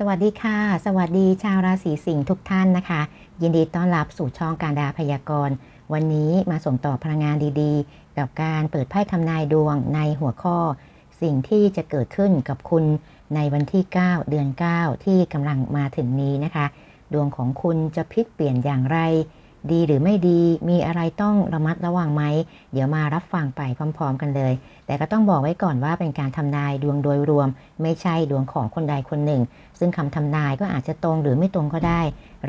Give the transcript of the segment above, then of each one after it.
สวัสดีค่ะ สวัสดีชาวราศีสิงห์ทุกท่านนะคะ ยินดีต้อนรับสู่ช่องการดาพยากรณ์ วันนี้มาส่งต่อพลังงานดีๆ กับการเปิดไพ่ทำนายดวงในหัวข้อ สิ่งที่จะเกิดขึ้นกับคุณในวันที่ 9 เดือน 9 ที่กำลังมาถึงนี้นะคะ ดวงของคุณจะพลิกเปลี่ยนอย่างไร ดีหรือไม่ดีมีอะไรต้องระมัดระวังไหม เดี๋ยวมารับฟังไปพร้อม ๆ กันเลย แต่ก็ต้องบอกไว้ก่อนว่าเป็นการทำนายดวงโดยรวม ไม่ใช่ดวงของคนใดคนหนึ่ง ซึ่งคำทำนายก็อาจจะตรงหรือไม่ตรงก็ได้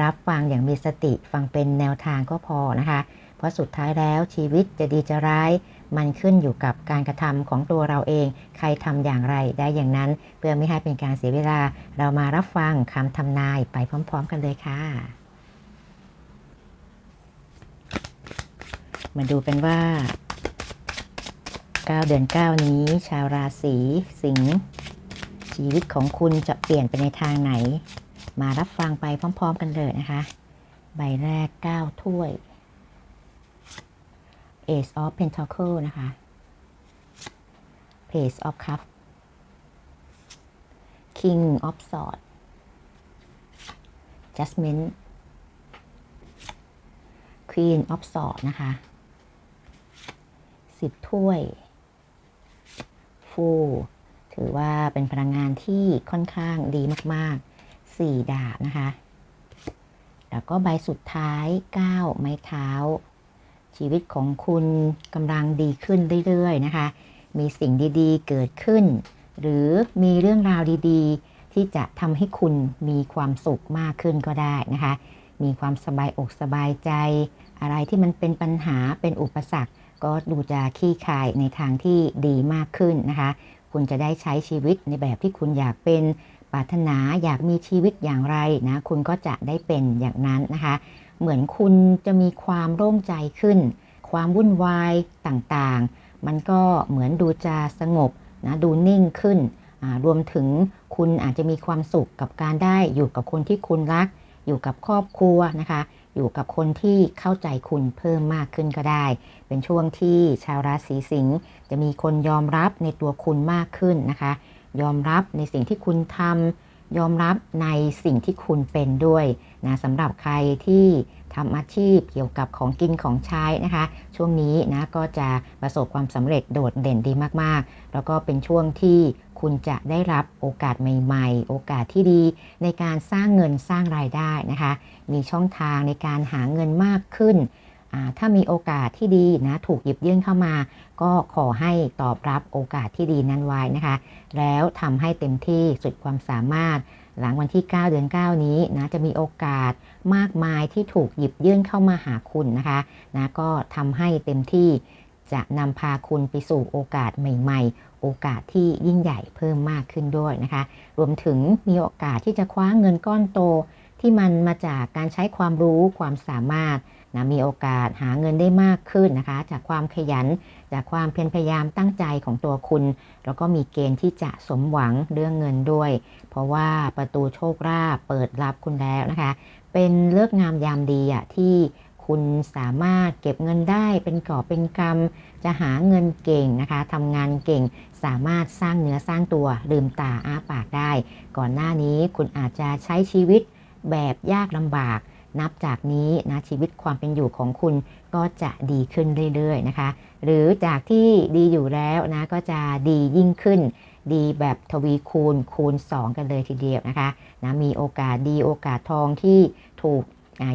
รับฟังอย่างมีสติฟังเป็นแนวทางก็พอนะคะ เพราะสุดท้ายแล้วชีวิตจะดีจะร้าย มันขึ้นอยู่กับการกระทำของตัวเราเอง ใครทำอย่างไรได้อย่างนั้น เพื่อไม่ให้เป็นการเสียเวลา เรามารับฟังคำทำนายไปพร้อม ๆ กันเลยค่ะ มาดูกันว่า 9 เดือน 9 นี้ ชาวราศีสิงห์ชีวิตของคุณจะเปลี่ยนไปในทางไหน มารับฟังไปพร้อม ๆ กันเลยนะคะ ใบแรก 9 ถ้วย Ace of Pentacle นะคะ Page of Cup King of Swords Judgment Queen of Swords นะคะ สิบถ้วย ฟูถือว่าเป็นพลังงานที่ค่อนข้างดีมากๆสี่ดาบนะคะ แล้วก็ใบสุดท้าย 9 ไม้เท้า ชีวิตของคุณกำลังดีขึ้นเรื่อยๆนะคะ มีสิ่งดีๆเกิดขึ้น หรือมีเรื่องราวดีๆ ที่จะทำให้คุณมีความสุขมากขึ้นก็ได้นะคะ มีความสบายอกสบายใจ อะไรที่มันเป็นปัญหาเป็นอุปสรรค ก็ดูจะขี้คายในทางที่ดีมากขึ้นนะคะ คุณจะได้ใช้ชีวิตในแบบที่คุณอยากเป็นปรารถนาอยากมีชีวิตอย่างไรนะ คุณก็จะได้เป็นอย่างนั้นนะคะ เหมือนคุณจะมีความโล่งใจขึ้น ความวุ่นวายต่างๆ มันก็เหมือนดูจะสงบนะดูนิ่งขึ้น รวมถึงคุณอาจจะมีความสุขกับการได้อยู่กับคนที่คุณรัก อยู่กับครอบครัวนะคะอยู่กับคนที่เข้าใจคุณเพิ่มมากขึ้นก็ได้ เป็นช่วงที่ชาวราศีสิงห์จะมีคนยอมรับในตัวคุณมากขึ้นนะคะ ยอมรับในสิ่งที่คุณทำยอมรับในสิ่งที่คุณเป็นด้วยนะสำหรับใครที่ทำอาชีพเกี่ยวกับของกินของใช้นะคะ ช่วงนี้นะก็จะประสบความสำเร็จโดดเด่นดีมากๆ แล้วก็เป็นช่วงที่ คุณจะได้รับโอกาสใหม่ ๆ โอกาสที่ดีในการสร้างเงินสร้างรายได้นะคะ มีช่องทางในการหาเงินมากขึ้น ถ้ามีโอกาสที่ดีนะถูกหยิบยื่นเข้ามา ก็ขอให้ตอบรับโอกาสที่ดีนั้นไว้นะคะ แล้วทำให้เต็มที่สุดความสามารถ หลังวันที่ 9 เดือน 9 นี้นะจะมีโอกาสมากมายที่ถูกหยิบยื่นเข้ามาหาคุณนะคะนะก็ทำให้เต็มที่จะนำพาคุณไปสู่โอกาสใหม่ ๆ โอกาสที่ยิ่งใหญ่เพิ่มมากขึ้นด้วยนะคะ รวมถึงมีโอกาสที่จะคว้าเงินก้อนโต ที่มันมาจากการใช้ความรู้ความสามารถนะมีโอกาสหาเงินได้มากขึ้นนะคะ จากความขยัน จากความเพียรพยายามตั้งใจของตัวคุณ แล้วก็มีเกณฑ์ที่จะสมหวังเรื่องเงินด้วย เพราะว่าประตูโชคลาภเปิดรับคุณแล้วนะคะ เป็นเลิกงามยามดีอะที่ คุณสามารถเก็บเงินได้เป็นก่อบเป็นกรรม จะหาเงินเก่งนะคะทำงานเก่ง สามารถสร้างเนื้อสร้างตัวลืมตาอ้าปากได้ ก่อนหน้านี้คุณอาจจะใช้ชีวิตแบบยากลำบาก นับจากนี้นะชีวิตความเป็นอยู่ของคุณก็จะดีขึ้นเรื่อยๆนะคะ หรือจากที่ดีอยู่แล้วนะก็จะดียิ่งขึ้นดีแบบทวีคูณคูณ 2 กันเลยทีเดียวนะคะนะมีโอกาสดีโอกาสทองที่ถูก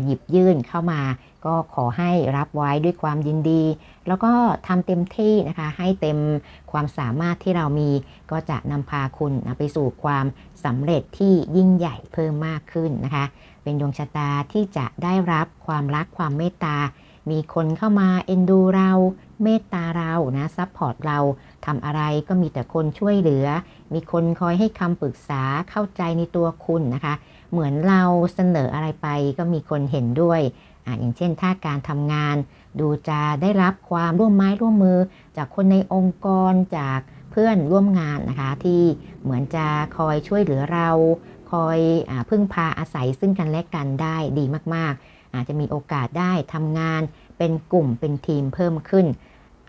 หยิบยื่นเข้ามา ก็ขอให้รับไว้ด้วยความยินดี แล้วก็ทำเต็มที่นะคะ ให้เต็มความสามารถที่เรามี ก็จะนำพาคุณนะไปสู่ความสำเร็จที่ยิ่งใหญ่เพิ่มมากขึ้นนะคะ เป็นดวงชะตาที่จะได้รับความรักความเมตตา มีคนเข้ามาเอ็นดูเรา เมตตาเรานะซัพพอร์ตเราทำอะไรก็มีแต่คนช่วยเหลือ มีคนคอยให้คำปรึกษาเข้าใจในตัวคุณนะคะ เหมือนเราเสนออะไรไปก็มีคนเห็นด้วย ออย่างเช่น ถ้าการทำงาน ดูจะได้รับความร่วมไม้ร่วมมือ จากคนในองค์กรจากเพื่อนร่วมงานนะคะที่เหมือนจะคอยช่วยเหลือเรา คอยอพึ่งพาอาศัยซึ่งกันและกันได้ดีมากๆ อาจจะมีโอกาสได้ทำงานเป็นกลุ่มเป็นทีมเพิ่มขึ้น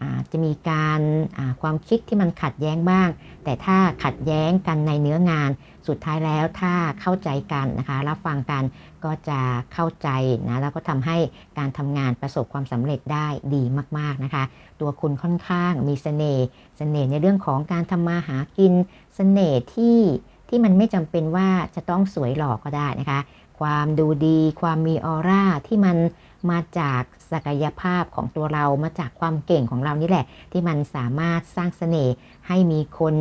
อาจะมีการาความคิดที่มันขัดแย้งบ้าง แต่ถ้าขัดแย้งกันในเนื้องาน สุดท้ายแล้วถ้าเข้าใจกันนะคะรับฟังกันก็จะเข้าใจนะแล้วก็ทำให้การทำงานประสบความสำเร็จได้ดีมากๆนะคะ ตัวคุณค่อนข้างมีเสน่ห์เสน่ห์ในเรื่องของการทำมาหากินเสน่ห์ที่ที่มันไม่จำเป็นว่าจะต้องสวยหล่อก็ได้นะคะ ความดูดี ความมีออร่าที่มัน มาจากศักยภาพของตัวเรามาจากความเก่งของเรานี่แหละ ที่มันสามารถสร้างเสน่ห์ให้มีคน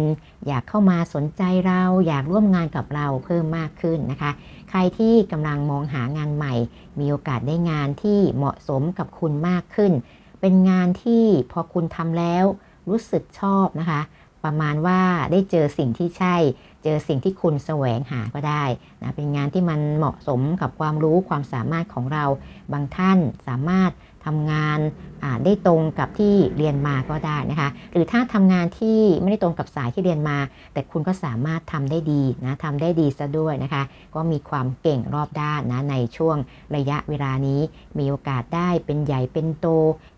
อยากเข้ามาสนใจเรา อยากร่วมงานกับเราเพิ่มมากขึ้นนะคะ ใครที่กำลังมองหางานใหม่ มีโอกาสได้งานที่เหมาะสมกับคุณมากขึ้น เป็นงานที่พอคุณทำแล้วรู้สึกชอบนะคะ ประมาณว่าได้เจอสิ่งที่ใช่ เจอสิ่งที่คุณแสวงหาก็ได้นะเป็นงานที่มันเหมาะสมกับความรู้ความสามารถของเรา บางท่านสามารถทำงานได้ตรงกับที่เรียนมาก็ได้นะคะ หรือถ้าทำงานที่ไม่ได้ตรงกับสายที่เรียนมา แต่คุณก็สามารถทำได้ดีนะทำได้ดีซะด้วยนะคะ ก็มีความเก่งรอบด้านนะในช่วงระยะเวลานี้ มีโอกาสได้เป็นใหญ่เป็นโต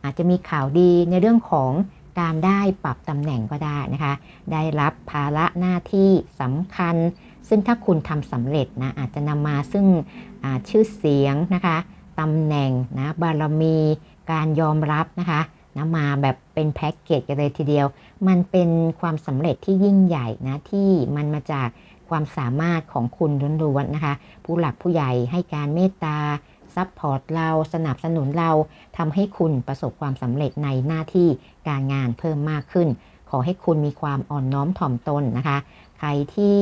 อาจจะมีข่าวดีในเรื่องของ การได้ปรับตำแหน่งก็ได้นะคะ ได้รับภาระหน้าที่สำคัญ ซึ่งถ้าคุณทำสำเร็จนะอาจจะนำมาซึ่งชื่อเสียงนะคะตำแหน่งนะบารมีการยอมรับนะคะนะมาแบบเป็นแพ็กเกจกันเลยทีเดียว มันเป็นความสำเร็จที่ยิ่งใหญ่นะที่มันมาจากความสามารถของคุณล้วนๆนะคะ ผู้หลักผู้ใหญ่ให้การเมตตา ซัพพอร์ตเราสนับสนุนเราทำให้คุณประสบความสำเร็จในหน้าที่การงานเพิ่มมากขึ้น ขอให้คุณมีความอ่อนน้อมถ่อมตนนะคะ ใครที่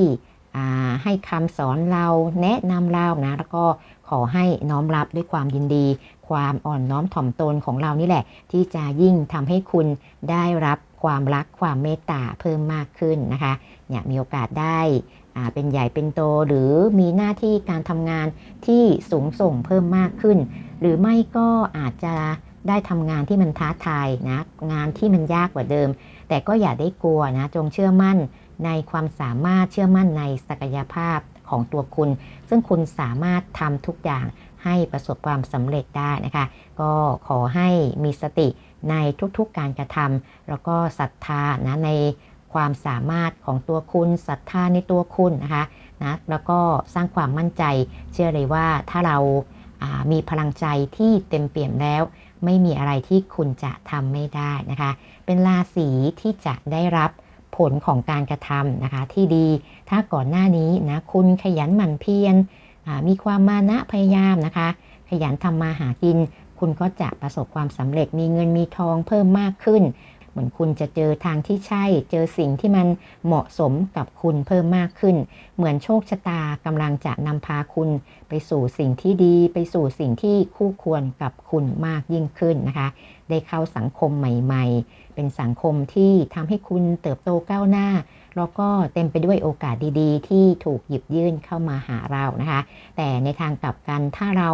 ให้คำสอนเราแนะนำเรานะแล้วก็ขอให้น้อมรับด้วยความยินดี ความอ่อนน้อมถ่อมตนของเรานี่แหละ ที่จะยิ่งทำให้คุณได้รับความรักความเมตตาเพิ่มมากขึ้นนะคะเนี่ยมีโอกาสได้ เป็นใหญ่เป็นโตหรือมีหน้าที่การทำงานที่สูงส่งเพิ่มมากขึ้น หรือไม่ก็อาจจะได้ทำงานที่มันท้าทายนะงานที่มันยากกว่าเดิม แต่ก็อย่าได้กลัวนะจงเชื่อมั่นในความสามารถเชื่อมั่นในศักยภาพของตัวคุณ ซึ่งคุณสามารถทำทุกอย่างให้ประสบความสำเร็จได้นะคะ ก็ขอให้มีสติในทุกๆการกระทำแล้วก็ศรัทธานะใน ความสามารถของตัวคุณศรัทธาในตัวคุณนะคะนะแล้วก็สร้างความมั่นใจ เชื่อเลยว่าถ้าเราามีพลังใจที่เต็มเปี่ยมแล้ว ไม่มีอะไรที่คุณจะทำไม่ได้นะคะ เป็นราศีที่จะได้รับผลของการกระทำนะคะ ที่ดีถ้าก่อนหน้านี้นะคุณขยันหมั่นเพียรมีความมานะพยายามนะคะ ขยันทำมาหากิน คุณก็จะประสบความสำเร็จมีเงินมีทองเพิ่มมากขึ้น เหมือนคุณจะเจอทางที่ใช่ เจอสิ่งที่มันเหมาะสมกับคุณเพิ่มมากขึ้น เหมือนโชคชะตากำลังจะนำพาคุณไปสู่สิ่งที่ดี ไปสู่สิ่งที่คู่ควรกับคุณมากยิ่งขึ้นนะคะ ได้เข้าสังคมใหม่ ๆ เป็นสังคมที่ทำให้คุณเติบโตก้าวหน้าแล้วก็เต็มไปด้วยโอกาสดีๆ ที่ถูกหยิบยื่นเข้ามาหาเรานะคะ แต่ในทางกลับกันถ้าเรา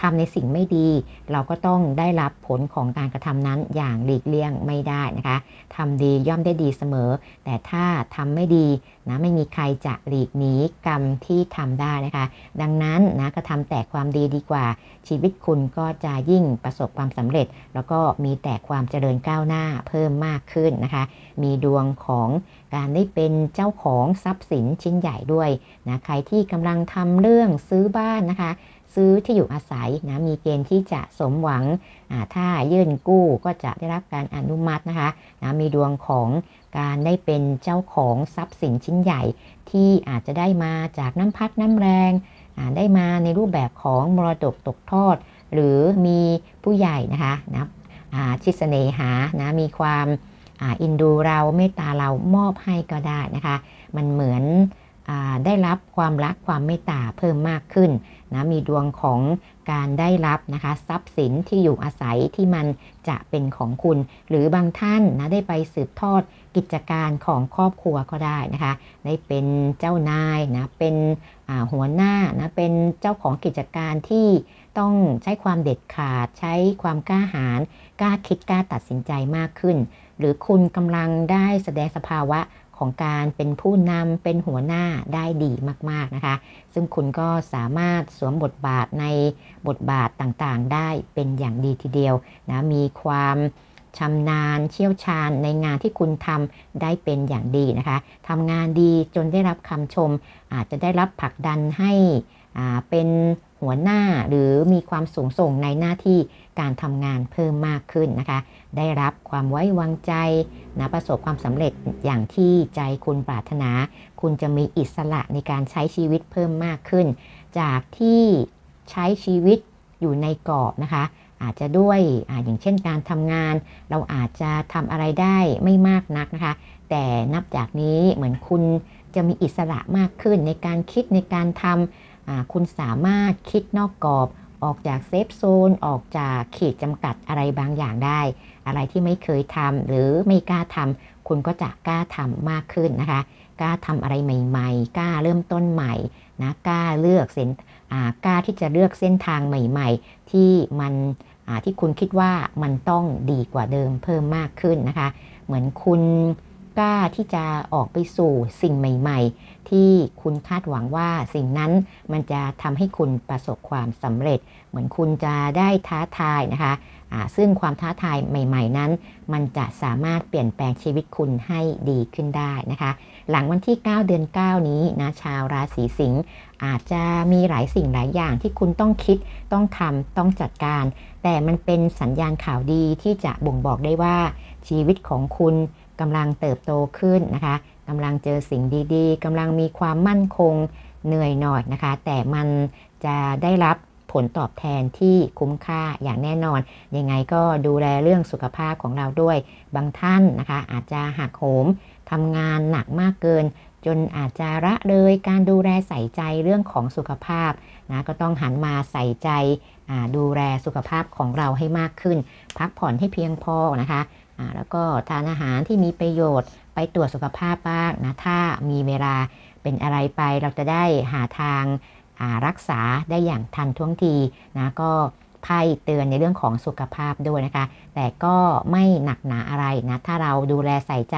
ทำในสิ่งไม่ดี เราก็ต้องได้รับผลของการกระทำนั้นอย่างหลีกเลี่ยงไม่ได้นะคะทำดีย่อมได้ดีเสมอ แต่ถ้าทำไม่ดีนะไม่มีใครจะหลีกหนีกรรมที่ทำได้นะคะ ดังนั้นนะก็ทำแต่ความดีดีกว่า ชีวิตคุณก็จะยิ่งประสบความสำเร็จ แล้วก็มีแต่ความเจริญก้าวหน้าเพิ่มมากขึ้นนะคะ มีดวงของการได้เป็นเจ้าของทรัพย์สินชิ้นใหญ่ด้วยนะใครที่กำลังทำเรื่องซื้อบ้านนะคะ ซื้อที่อยู่อาศัยนะมีเกณฑ์ที่จะสมหวังถ้ายื่นกู้ก็จะได้รับการอนุมัตินะคะนะมีดวงของการได้เป็นเจ้าของทรัพย์สินชิ้นใหญ่ ที่อาจจะได้มาจากน้ำพักน้ำแรงได้มาในรูปแบบของมรดกตกทอด หรือมีผู้ใหญ่นะคะนะชิสเนหานะมีความอินดูเราเมตตาเรามอบให้ก็ได้นะคะ มันเหมือน ได้รับความรักความเมตตาเพิ่มมากขึ้นนะมีดวงของการได้รับนะคะทรัพย์สินที่อยู่อาศัยที่มันจะเป็นของคุณ หรือบางท่านนะได้ไปสืบทอดกิจการของครอบครัวก็ได้นะคะได้เป็นเจ้านายนะเป็นหัวหน้านะเป็นเจ้าของกิจการที่ต้องใช้ความเด็ดขาด ใช้ความกล้าหาญกล้าคิดกล้าตัดสินใจมากขึ้น หรือคุณกำลังได้แสดงสภาวะ ของการเป็นผู้นำเป็นหัวหน้าได้ดีมาก ๆ นะคะ ซึ่งคุณก็สามารถสวมบทบาทในบทบาทต่างๆ ได้เป็นอย่างดีทีเดียวนะมีความชำนาญเชี่ยวชาญในงานที่คุณทำได้เป็นอย่างดีนะคะทำงานดีจนได้รับคำชม อาจจะได้รับผลักดันให้เป็น หัวหน้าหรือมีความสูงส่งในหน้าที่การทำงานเพิ่มมากขึ้นนะคะ ได้รับความไว้วางใจนะประสบความสำเร็จอย่างที่ใจคุณปรารถนา คุณจะมีอิสระในการใช้ชีวิตเพิ่มมากขึ้น จากที่ใช้ชีวิตอยู่ในกรอบนะคะ อาจจะด้วยอาอย่างเช่นการทำงาน เราอาจจะทำอะไรได้ไม่มากนักนะคะ แต่นับจากนี้เหมือนคุณจะมีอิสระมากขึ้นในการคิดในการทำ คุณสามารถคิดนอกกรอบ ออกจากเซฟโซน ออกจากขีดจำกัดอะไรบางอย่างได้ อะไรที่ไม่เคยทำหรือไม่กล้าทำคุณก็จะกล้าทำมากขึ้นนะคะกล้าทำอะไรใหม่ๆกล้าเริ่มต้นใหม่นะกล้าเลือกเส้นกล้าที่จะเลือกเส้นทางใหม่ ๆ ที่มันที่คุณคิดว่ามันต้องดีกว่าเดิมเพิ่มมากขึ้นนะคะ เหมือนคุณ กล้าที่จะออกไปสู่สิ่งใหม่ ๆ ที่คุณคาดหวังว่าสิ่งนั้นมันจะทำให้คุณประสบความสำเร็จ เหมือนคุณจะได้ท้าทายนะคะซึ่งความท้าทายใหม่ ๆ นั้น มันจะสามารถเปลี่ยนแปลงชีวิตคุณให้ดีขึ้นได้นะคะ หลังวันที่ 9 เดือน 9 นี้นะชาวราศีสิงห์อาจจะมีหลายสิ่งหลายอย่างที่คุณต้องคิดต้องทำต้องจัดการ แต่มันเป็นสัญญาณข่าวดีที่จะบ่งบอกได้ว่าชีวิตของคุณ กำลังเติบโตขึ้นนะคะกำลังเจอสิ่งดีๆกำลังมีความมั่นคงเหนื่อยหน่อยนะคะ แต่มันจะได้รับผลตอบแทนที่คุ้มค่าอย่างแน่นอน ยังไงก็ดูแลเรื่องสุขภาพของเราด้วย บางท่านนะคะ อาจจะหักโหมทำงานหนักมากเกิน จนอาจจะละเลยการดูแลใส่ใจเรื่องของสุขภาพนะก็ต้องหันมาใส่ใจดูแลสุขภาพของเราให้มากขึ้น พักผ่อนให้เพียงพอนะคะ แล้วก็ทานอาหารที่มีประโยชน์ไปตรวจสุขภาพบ้างนะถ้ามีเวลาเป็นอะไรไปเราจะได้หาทางารักษาได้อย่างทันท่วงทีนะก็ไพ่เตือนในเรื่องของสุขภาพด้วยนะคะ แต่ก็ไม่หนักหนาอะไรนะ ถ้าเราดูแลใส่ใจ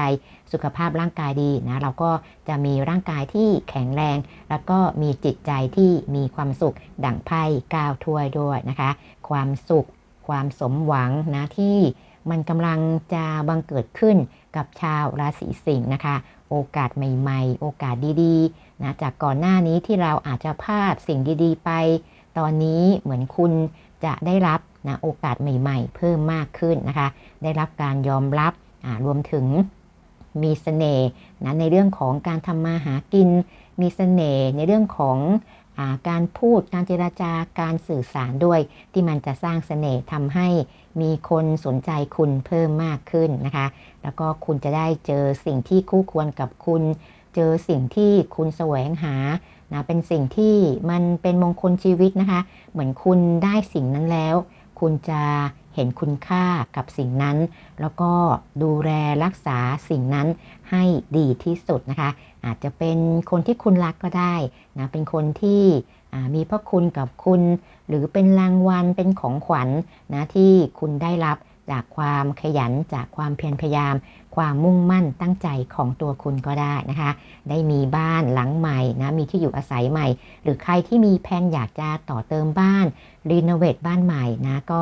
สุขภาพร่างกายดีนะ เราก็จะมีร่างกายที่แข็งแรง แล้วก็มีจิตใจที่มีความสุขดั่งไพ่ก้าวถ้วยด้วยนะคะ ความสุข ความสมหวังนะที่ มันกำลังจะบังเกิดขึ้นกับชาวราศีสิงห์นะคะ โอกาสใหม่ๆ โอกาสดีๆนะจากก่อนหน้านี้ที่เราอาจจะพลาดสิ่งดีๆ ไป ตอนนี้เหมือนคุณจะได้รับนะโอกาสใหม่ๆ เพิ่มมากขึ้นนะคะ ได้รับการยอมรับรวมถึงมีเสน่ห์นะในเรื่องของการทำมาหากิน มีเสน่ห์ในเรื่องของ การพูดการเจราจาการสื่อสารด้วย ที่มันจะสร้างเสน่ห์ทำให้มีคนสนใจคุณเพิ่มมากขึ้นนะคะ แล้วก็คุณจะได้เจอสิ่งที่คู่ควรกับคุณ เจอสิ่งที่คุณแสวงหานะเป็นสิ่งที่มันเป็นมงคลชีวิตนะคะ เหมือนคุณได้สิ่งนั้นแล้ว คุณจะ ห็นคุณค่ากับสิ่งนั้น แล้วก็ดูแลรักษาสิ่งนั้นให้ดีที่สุดนะคะ อาจจะเป็นคนที่คุณรักก็ได้นะเป็นคนที่มีพระคุณกับคุณ หรือเป็นรางวัลเป็นของขวัญนะที่คุณได้รับจากความขยันจากความเพียรพยายาม ความมุ่งมั่นตั้งใจของตัวคุณก็ได้นะคะ ได้มีบ้านหลังใหม่นะมีที่อยู่อาศัยใหม่ หรือใครที่มีแผนอยากจะต่อเติมบ้านรีโนเวทบ้านใหม่นะก็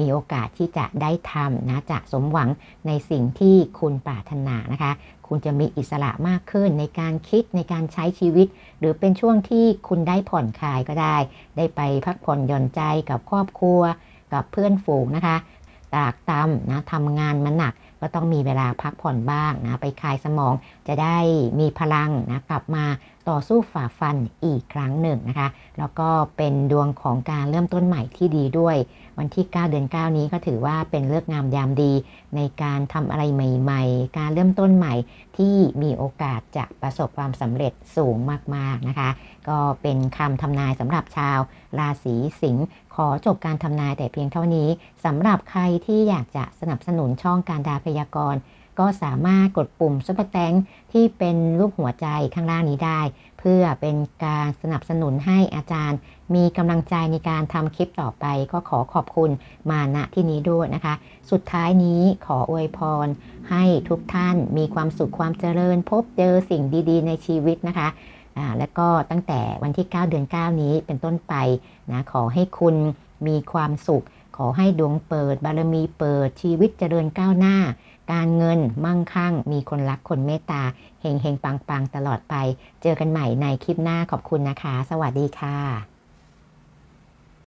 มีโอกาสที่จะได้ทำนะจะสมหวังในสิ่งที่คุณปรารถนานะคะ คุณจะมีอิสระมากขึ้นในการคิดในการใช้ชีวิต หรือเป็นช่วงที่คุณได้ผ่อนคลายก็ได้ ได้ไปพักผ่อนหย่อนใจกับครอบครัว กับเพื่อนฝูงนะคะตากตำนะทำงานมันหนักก็ต้องมีเวลาพักผ่อนบ้างนะไปคลายสมองจะได้มีพลังนะกลับมาต่อสู้ฝ่าฟันอีกครั้งหนึ่งนะคะ แล้วก็เป็นดวงของการเริ่มต้นใหม่ที่ดีด้วย วันที่ 9 เดือน 9 นี้ก็ถือว่าเป็นเลิกงามยามดี ในการทำอะไรใหม่ ๆ การเริ่มต้นใหม่ที่มีโอกาสจะประสบความสำเร็จสูงมากๆนะคะ ก็เป็นคำทำนายสำหรับชาวราศีสิงห์ขอจบการทำนายแต่เพียงเท่านี้สำหรับใครที่อยากจะสนับสนุนช่องการดาพยากรณ์ ก็สามารถกดปุ่มซุปเปอร์แตงที่เป็นรูปหัวใจข้างล่างนี้ได้ เพื่อเป็นการสนับสนุนให้อาจารย์ มีกำลังใจในการทำคลิปต่อไป ก็ขอขอบคุณมาณที่นี้ด้วยนะคะ สุดท้ายนี้ขออวยพร ให้ทุกท่านมีความสุขความเจริญ พบเจอสิ่งดีๆ ในชีวิตนะคะและก็ตั้งแต่วันที่ 9 เดือน 9 นี้เป็นต้นไปนะขอให้คุณมีความสุข ขอให้ดวงเปิดบารมีเปิดชีวิตเจริญก้าวหน้า การเงินมั่งคั่ง มีคนรักคนเมตตาเฮงเฮงปังปังตลอดไป เจอกันใหม่ในคลิปหน้าขอบคุณนะคะ สวัสดีค่ะ